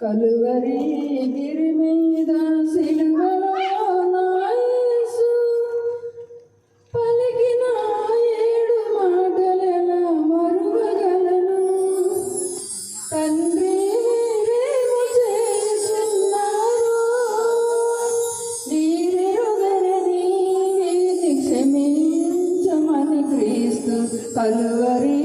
కలువరి గిరి మీద సిలువలో నాయసు పలికిన ఏడు మాటలెలా మరువగలను తండ్రి వేరు చేస్తున్నారు. నీరెరుగరని క్షమించమని క్రీస్తు కలువరి